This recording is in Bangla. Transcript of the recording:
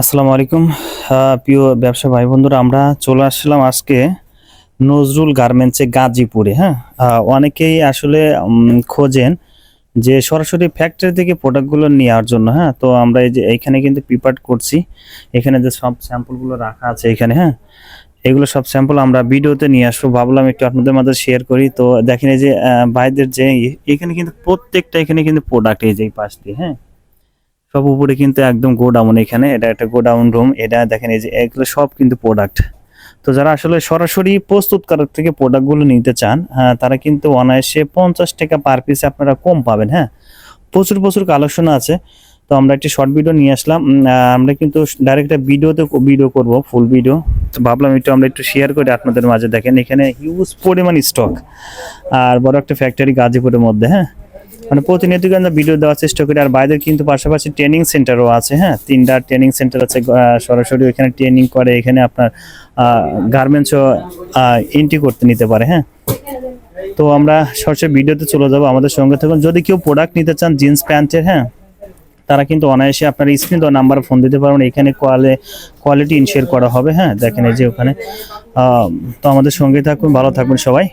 আসসালামু আলাইকুম। প্রিয় ব্যবসা ভাই বন্ধুরা, আমরা চলে আসলাম আজকে নজরুল গার্মেন্টসে গাজীপুরে হ্যাঁ? অনেকেই আসলে খোঁজেন যে সরাসরি ফ্যাক্টরি থেকে প্রোডাক্টগুলো নেওয়ার জন্য হ্যাঁ? তো আমরা এই যে এইখানে কিন্তু প্রিপার করছি। এখানে যে সব স্যাম্পলগুলো রাখা আছে এখানে হ্যাঁ? এগুলো সব স্যাম্পল আমরা ভিডিওতে নিয়ে আসব। ভাবলাম একটু আপনাদের মাঝে শেয়ার করি। তো দেখেন এই যে ভাইদের যে, এখানে কিন্তু প্রত্যেকটা এখানে কিন্তু প্রোডাক্ট এই যে এই পাশ দিয়ে হ্যাঁ? সব উপরে কিন্তু একদম গোডাউন এখানে। এটা একটা গোডাউন রুম। এটা দেখেন, এই যে এগুলো সব কিন্তু প্রোডাক্ট তো যারা আসলে সরাসরি প্রস্তুতকারক থেকে প্রোডাক্টগুলো নিতে চান হ্যাঁ তারা কিন্তু অনায়াসে পঞ্চাশ টাকা পার পিসে আপনারা কম পাবেন হ্যাঁ। প্রচুর প্রচুর কালেকশন আছে। তো আমরা একটি শর্ট ভিডিও নিয়ে আসলাম। আমরা কিন্তু ডাইরেক্ট ভিডিওতে ভিডিও করব ফুল ভিডিও তো ভাবলাম একটু আমরা একটু শেয়ার করি আপনাদের মাঝে। দেখেন, এখানে হিউজ পরিমাণ স্টক আর বড় একটা ফ্যাক্টরি গাজীপুরের মধ্যে হ্যাঁ। মানে প্রতিনিয়ত কিন্তু ভিডিও দেওয়ার চেষ্টা করি, আর বাইরের কিন্তু পাশাপাশি ট্রেনিং সেন্টারও আছে হ্যাঁ? তিনটা ট্রেনিং সেন্টার আছে সরাসরি এখানে ট্রেনিং করে, এখানে আপনার গার্মেন্টসও এন্ট্রি করতে নিতে পারে হ্যাঁ? তো আমরা সরাসরি ভিডিওতে চলে যাব আমাদের সঙ্গে থাকুন। যদি কেউ প্রোডাক্ট নিতে চান জিন্স প্যান্টের হ্যাঁ? তারা কিন্তু অনায়াসে আপনার স্ক্রিন দেওয়া নাম্বার ফোন দিতে পারবেন। এখানে কোয়ালে কোয়ালিটি ইনশিওর করা হবে হ্যাঁ? দেখেন এই যে ওখানে। তো আমাদের সঙ্গে থাকুন, ভালো থাকবেন সবাই।